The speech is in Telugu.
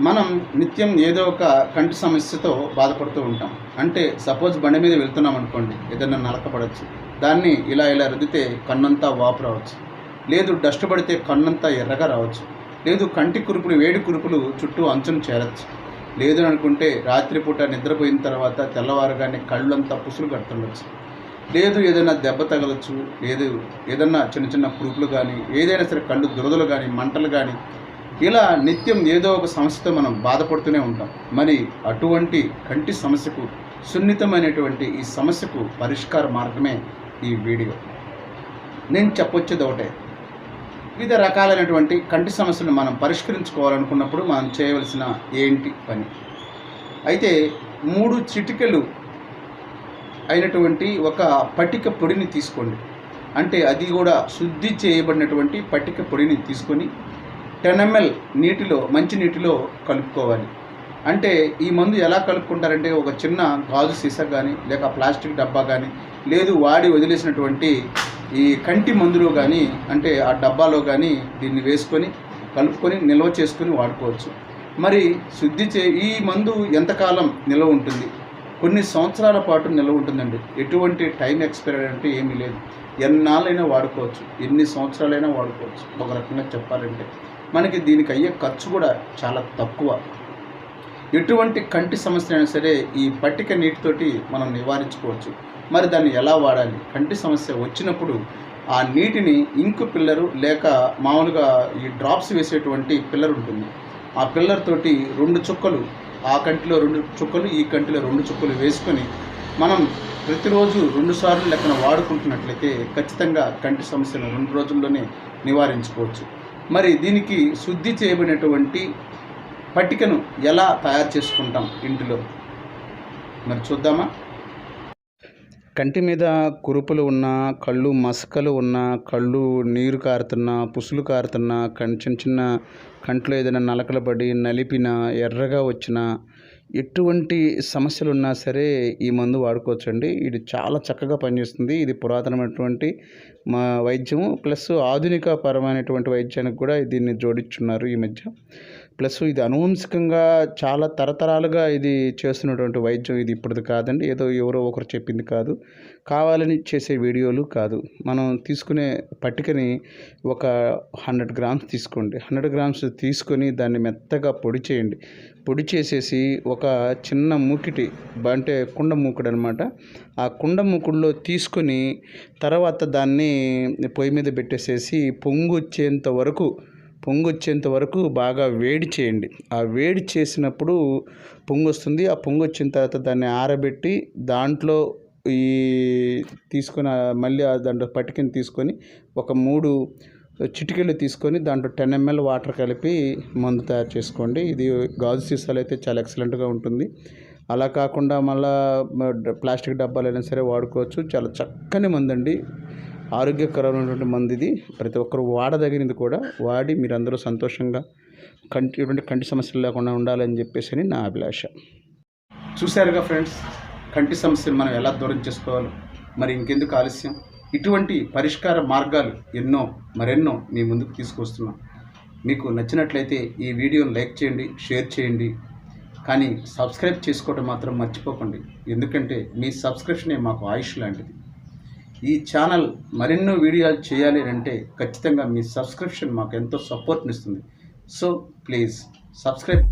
మనం నిత్యం ఏదో ఒక కంటి సమస్యతో బాధపడుతూ ఉంటాం. అంటే సపోజ్ బండి మీద వెళ్తున్నాం అనుకోండి ఏదైనా నలకపడవచ్చు దాన్ని ఇలా ఇలా రుద్దితే కన్నంతా వాపు రావచ్చు. లేదు డస్ట్ పడితే కన్నంతా ఎర్రగా రావచ్చు. లేదు కంటి కురుపులు వేడి కురుపులు చుట్టూ అంచును చేరచ్చు. లేదు అనుకుంటే రాత్రిపూట నిద్రపోయిన తర్వాత తెల్లవారుగానే కళ్ళంతా పుసులు కడుతుండొచ్చు. లేదు ఏదైనా దెబ్బ తగలచ్చు. లేదు ఏదైనా చిన్న చిన్న కురుపులు కానీ ఏదైనా సరే కళ్ళు దురదలు కానీ మంటలు కానీ ఇలా నిత్యం ఏదో ఒక సమస్యతో మనం బాధపడుతూనే ఉంటాం. మరి అటువంటి కంటి సమస్యకు సున్నితమైనటువంటి ఈ సమస్యకు పరిష్కార మార్గమే ఈ వీడియో. నేను చెప్పొచ్చేది ఒకటే. వివిధ రకాలైనటువంటి కంటి సమస్యలను మనం పరిష్కరించుకోవాలనుకున్నప్పుడు మనం చేయవలసిన ఏంటి పని? అయితే మూడు చిటికలు అయినటువంటి ఒక పటిక పొడిని తీసుకోండి. అంటే అది కూడా శుద్ధి చేయబడినటువంటి పట్టిక పొడిని తీసుకొని టెన్ ఎంఎల్ నీటిలో మంచి నీటిలో కలుపుకోవాలి. అంటే ఈ మందు ఎలా కలుపుకుంటారంటే ఒక చిన్న గాజు సీసా కానీ లేక ప్లాస్టిక్ డబ్బా కానీ లేదు వాడి వదిలేసినటువంటి ఈ కంటి మందులో కానీ అంటే ఆ డబ్బాలో కానీ దీన్ని వేసుకొని కలుపుకొని నిల్వ చేసుకొని వాడుకోవచ్చు. మరి శుద్ధి చే ఈ మందు ఎంతకాలం నిల్వ ఉంటుంది? కొన్ని సంవత్సరాల పాటు నిల్వ ఉంటుందండి. ఎటువంటి టైం ఎక్స్పైరీ అంటే ఏమీ లేదు. ఎన్నాళ్ళైనా వాడుకోవచ్చు. ఎన్ని సంవత్సరాలైనా వాడుకోవచ్చు. ఒక రకంగా చెప్పాలంటే. మనకి దీనికి అయ్యే ఖర్చు కూడా చాలా తక్కువ. ఎటువంటి కంటి సమస్య అయినా సరే ఈ పట్టిక నీటితోటి మనం నివారించుకోవచ్చు. మరి దాన్ని ఎలా వాడాలి? కంటి సమస్య వచ్చినప్పుడు ఆ నీటిని ఇంకు పిల్లరు లేక మామూలుగా ఈ డ్రాప్స్ వేసేటువంటి పిల్లర్ ఉంటుంది. ఆ పిల్లర్ తోటి రెండు చుక్కలు ఆ కంటిలో రెండు చుక్కలు ఈ కంటిలో రెండు చుక్కలు వేసుకొని మనం ప్రతిరోజు రెండు సార్లు లెక్కన వాడుకుంటున్నట్లయితే ఖచ్చితంగా కంటి సమస్యను రెండు రోజుల్లోనే నివారించుకోవచ్చు. మరి దీనికి శుద్ధి చేయబడినటువంటి పట్టికను ఎలా తయారు చేసుకుంటాం ఇంటిలో మరి చూద్దామా? కంటి మీద కురుపులు ఉన్న కళ్ళు మసకలు ఉన్న కళ్ళు నీరు కారుతున్న పుసులు కారుతున్న కం చిన్న చిన్న కంట్లో ఏదైనా నలకలు పడి నలిపిన ఎర్రగా వచ్చిన ఎటువంటి సమస్యలు ఉన్నా సరే ఈ మందు వాడుకోవచ్చండి. ఇది చాలా చక్కగా పనిచేస్తుంది. ఇది పురాతనమైనటువంటి మా వైద్యము ప్లస్ ఆధునిక పరమైనటువంటి వైద్యానికి కూడా దీన్ని జోడించున్నారు ఈ మధ్య. ప్లస్ ఇది అనువంశికంగా చాలా తరతరాలుగా ఇది చేస్తున్నటువంటి వైద్యం ఇది ఇప్పటిది కాదండి. ఏదో ఎవరో ఒకరు చెప్పింది కాదు. కావాలని చేసే వీడియోలు కాదు. మనం తీసుకునే పట్టికని ఒక హండ్రెడ్ గ్రామ్స్ తీసుకోండి. హండ్రెడ్ గ్రామ్స్ తీసుకొని దాన్ని మెత్తగా పొడి చేయండి. పొడి చేసేసి ఒక ఒక చిన్న మూకిటి అంటే కుండ మూకుడు అనమాట ఆ కుండ మూకుడులో తీసుకొని తర్వాత దాన్ని పొయ్యి మీద పెట్టేసేసి పొంగు వచ్చేంత వరకు పొంగు వచ్చేంత వరకు బాగా వేడి చేయండి. ఆ వేడి చేసినప్పుడు పొంగు వస్తుంది. ఆ పొంగు వచ్చిన తర్వాత దాన్ని ఆరబెట్టి దాంట్లో ఈ తీసుకుని మళ్ళీ దాంట్లో పట్టుకుని తీసుకొని ఒక మూడు చిటికెలు తీసుకొని దాంట్లో టెన్ ఎంఎల్ వాటర్ కలిపి మందు తయారు చేసుకోండి. ఇది గాజు సీసాలు అయితే చాలా ఎక్సలెంట్గా ఉంటుంది. అలా కాకుండా మళ్ళా ప్లాస్టిక్ డబ్బాలైనా సరే వాడుకోవచ్చు. చాలా చక్కని మందు అండి ఆరోగ్యకరమైనటువంటి మందు ఇది ప్రతి ఒక్కరు వాడదగినది కూడా వాడి మీరందరూ సంతోషంగా కంటి ఇటువంటి కంటి సమస్యలు లేకుండా ఉండాలని చెప్పేసి అని నా అభిలాష. చూశారుగా ఫ్రెండ్స్ కంటి సమస్యలు మనం ఎలా దూరం చేసుకోవాలో? మరి ఇంకెందుకు ఆలస్యం? ఇటువంటి పరిష్కార మార్గాలు ఎన్నో మరెన్నో మీ ముందుకు తీసుకొస్తున్నాం. మీకు నచ్చినట్లయితే ఈ వీడియోను లైక్ చేయండి షేర్ చేయండి. కానీ సబ్స్క్రైబ్ చేసుకోవడం మాత్రం మర్చిపోకండి. ఎందుకంటే మీ సబ్స్క్రిప్షనే మాకు ఆయుష్ లాంటిది. ఈ ఛానల్ మరెన్నో వీడియోలు చేయాలి అంటే ఖచ్చితంగా మీ సబ్స్క్రిప్షన్ మాకు ఎంతో సపోర్ట్నిస్తుంది. So please subscribe